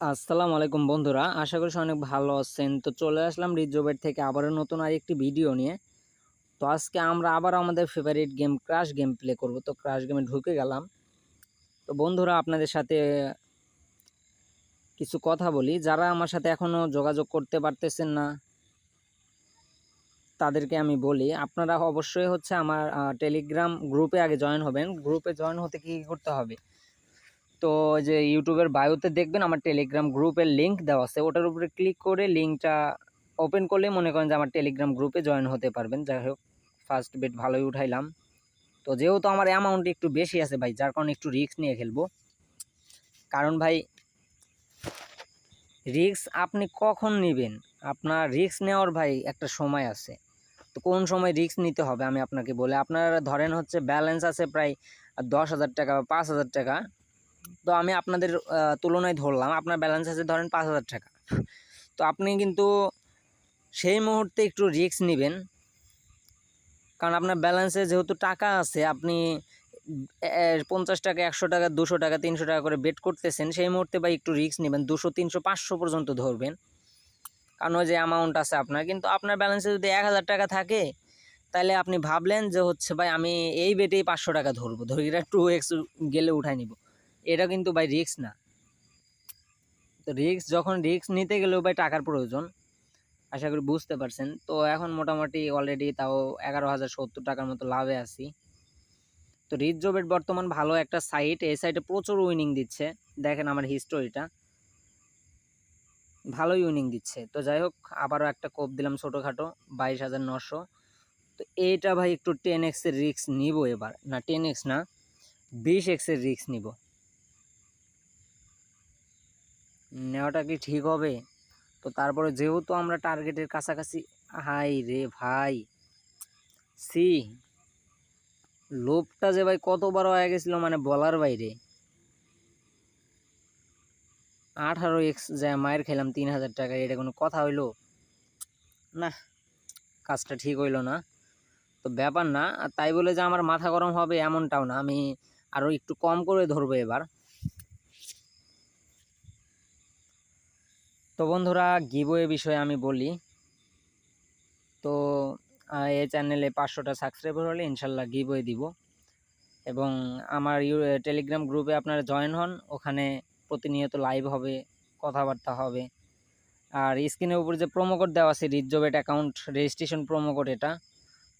আসসালামু আলাইকুম বন্ধুরা, আশা করি অনেক ভালো আছেন। তো চলে আসলাম রিজোবেট থেকে আবারও নতুন আরেকটি ভিডিও নিয়ে। তো আজকে আমরা আবার আমাদের favourite game crash game play করব। তো ক্রাশ গেমে ঢুকে গেলাম। তো বন্ধুরা, আপনাদের সাথে কিছু কথা বলি। যারা আমার সাথে এখনও যোগাযোগ করতে পারতেছেন না, তাদেরকে আমি বলি, আপনারা অবশ্যই হচ্ছে আমার টেলিগ্রাম গ্রুপে আগে জয়েন হবেন। গ্রুপে জয়েন হতে কী করতে হবে? তো যে ইউটিউবের বায়োতে দেখবেন আমার টেলিগ্রাম গ্রুপের লিঙ্ক দেওয়া আছে। ওটার উপরে ক্লিক করে লিঙ্কটা ওপেন করলে মনে করেন যে আমার টেলিগ্রাম গ্রুপে জয়েন হতে পারবেন। যাই হোক ফার্স্ট বেট ভালোই উঠাইলাম। তো যেহেতু আমার অ্যামাউন্ট একটু বেশি আছে ভাই, যার কারণে একটু রিস্ক নিয়ে খেলব। কারণ ভাই রিস্ক আপনি কখন নেবেন? আপনার রিস্ক নেওয়ার ভাই একটা সময় আছে। তো কোন সময় রিস্ক নিতে হবে আমি আপনাকে বলে, আপনারা ধরেন হচ্ছে ব্যালেন্স আছে প্রায় দশ হাজার টাকা বা পাঁচ হাজার টাকা। তো আমি আপনাদের তুলনায় ধরলাম। আপনার ব্যালেন্স আছে ধরেন পাঁচ হাজার টাকা। তো আপনি কিন্তু সেই মুহূর্তে একটু রিস্ক নেবেন। কারণ আপনার ব্যালেন্সে যেহেতু টাকা আছে, আপনি পঞ্চাশ টাকা, একশো টাকা, দুশো টাকা, তিনশো টাকা করে বেট করতেছেন, সেই মুহূর্তে বা একটু রিস্ক নেবেন। দুশো, তিনশো, পাঁচশো পর্যন্ত ধরবেন। কারণ ওই যে অ্যামাউন্ট আছে আপনার। কিন্তু আপনার ব্যালেন্সে যদি এক হাজার টাকা থাকে তাহলে আপনি ভাবলেন যে হচ্ছে ভাই আমি এই বেটেই পাঁচশো টাকা ধরবো। ধরি টু এক্স গেলে উঠাই নিব। এটা কিন্তু ভাই রিক্স না। তো রিক্স যখন রিক্স নিতে গেলেও ভাই টাকার প্রয়োজন, আশা করি বুঝতে পারছেন। তো এখন মোটামুটি অলরেডি তাও এগারো হাজার সত্তর টাকার মতো লাভে আছি। তো রিচ জবেট বর্তমান ভালো একটা সাইট এই সাইটে প্রচুর উইনিং দিচ্ছে। দেখেন আমার হিস্টোরিটা ভালোই উইনিং দিচ্ছে। তো যাই হোক, আবারও একটা কোপ দিলাম ছোটোখাটো, বাইশ হাজার নশো তো এইটা ভাই একটু টেন এক্সের রিক্স নিব এবার। না টেন এক্স না, বিশ এক্সের রিক্স নিব। নেওয়াটা কি ঠিক হবে? তো তারপরে যেহেতু আমরা টার্গেটের কাছাকাছি, হাই রে ভাই। সি, লোভটা যে ভাই কতবার হয়ে গেছিল মানে বলার বাইরে। আঠারো এক্স যা মায়ের খেলাম তিন হাজার টাকা, এটা কোনো কথা হইল? না, কাজটা ঠিক হইল না। তো ব্যাপার না তাই বলে যে আমার মাথা গরম হবে এমনটাও না, আমি আরও একটু কম করে ধরবো এবার। তো বন্ধুরা গিবওয়ে বিষয়ে আমি বলি। তো এই চ্যানেলে পাঁচশোটা সাবস্ক্রাইবার হলে ইনশাল্লাহ গিবোয়ে দিব। এবং আমার টেলিগ্রাম গ্রুপে আপনারা জয়েন হন, ওখানে প্রতিনিয়ত লাইভ হবে, কথাবার্তা হবে। আর স্ক্রিনের উপর যে প্রোমো কোড দেওয়া আছে, রিজবেট অ্যাকাউন্ট রেজিস্ট্রেশন প্রোমো কোড এটা,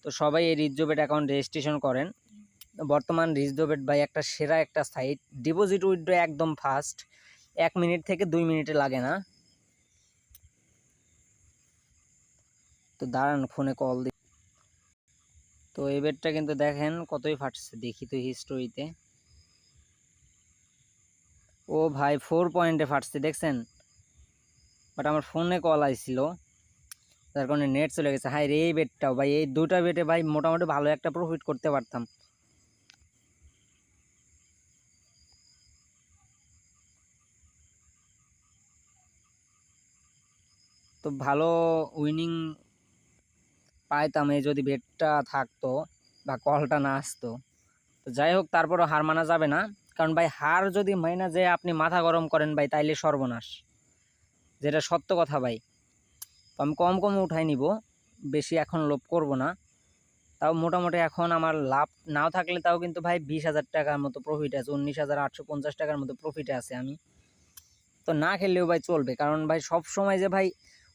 তো সবাই এই রিজবেট অ্যাকাউন্ট রেজিস্ট্রেশন করেন। বর্তমান রিজবেট বাই একটা সেরা একটা সাইট ডিপোজিট উইথড্র একদম ফাস্ট এক মিনিট থেকে দুই মিনিটে লাগে না। তো দাঁড়ান ফোনে কল দি। তো এই বেডটা কিন্তু দেখেন কতই ফাটছে, দেখি তো হিস্টোরিতে ও ভাই ফোর পয়েন্টে ফাটছে, দেখছেন? বাট আমার ফোনে কল আইছিল তার কারণে নেট চলে গেছে। হাই রে, এই বেডটাও ভাই, এই দুটা বেডে ভাই মোটামুটি ভালো একটা প্রফিট করতে পারতাম। তো ভালো উইনিং পাইতাম এই যদি বেডটা থাকতো বা কলটা না আসতো। তো যাই হোক, তারপরও হার মানা যাবে না। কারণ ভাই, হার যদি মাইনা যে আপনি মাথা গরম করেন ভাই, তাইলে সর্বনাশ। যেটা সত্য কথা ভাই। তো আমি কম কম উঠাই নিব, বেশি এখন লোভ করব না। তাও মোটামুটি এখন আমার লাভ নাও থাকলে তাও কিন্তু ভাই, বিশ হাজার টাকার মতো প্রফিট আছে, উনিশ হাজার আটশো পঞ্চাশ টাকার মতো প্রফিটে আছে আমি। তো না খেললেও ভাই চলবে। কারণ ভাই সব সময় যে ভাই,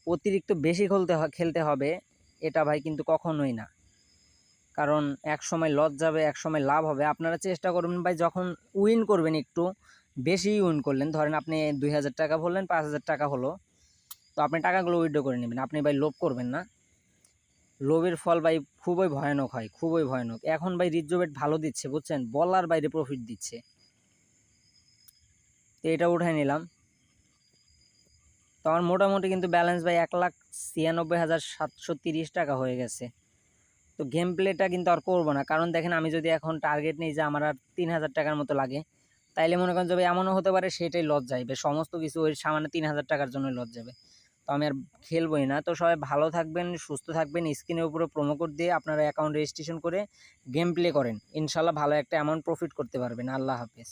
অতিরিক্ত বেশি খেলতে খেলতে হবে এটা ভাই কিন্তু কখনোই না। কারণ এক সময় লস যাবে, এক সময় লাভ হবে। আপনারা চেষ্টা করবেন ভাই যখন উইন করবেন একটু, বেশি উইন করলেন, ধরেন আপনি দুই হাজার টাকা বললেন পাঁচ হাজার টাকা হলো, তো আপনি টাকাগুলো উইড্রো করে নেবেন। আপনি ভাই লোভ করবেন না। লোভের ফল ভাই খুবই ভয়ানক হয়, খুবই ভয়ানক। এখন ভাই রিজোবেট ভালো দিচ্ছে, বুঝছেন? বলার বাইরে প্রফিট দিচ্ছে। তো এটা উঠাই নিলাম। আমার মোটামুটি কিন্তু ব্যালেন্স ভাই এক লাখ ছিয়ানব্বই হাজার সাতশো তিরিশ টাকা হয়ে গেছে। তো গেম প্লেটা কিন্তু আর করব না। কারণ দেখেন, আমি যদি এখন টার্গেট নিই যে আমার আর তিন হাজার টাকার মতো লাগে, তাইলে মনে করেন যাবে এমনও হতে পারে সেটাই লস যাইবে। সমস্ত কিছু ওই সামান্য তিন হাজার টাকার জন্য লস যাবে। তো আমি আর খেলবই না। তো সবাই ভালো থাকবেন, সুস্থ থাকবেন, স্ক্রিনের উপরে প্রোমো কোড দিয়ে আপনারা অ্যাকাউন্ট রেজিস্ট্রেশন করে গেম প্লে করেন। ইনশাল্লাহ ভালো একটা অ্যামাউন্ট প্রফিট করতে পারবেন। আল্লাহ হাফেজ।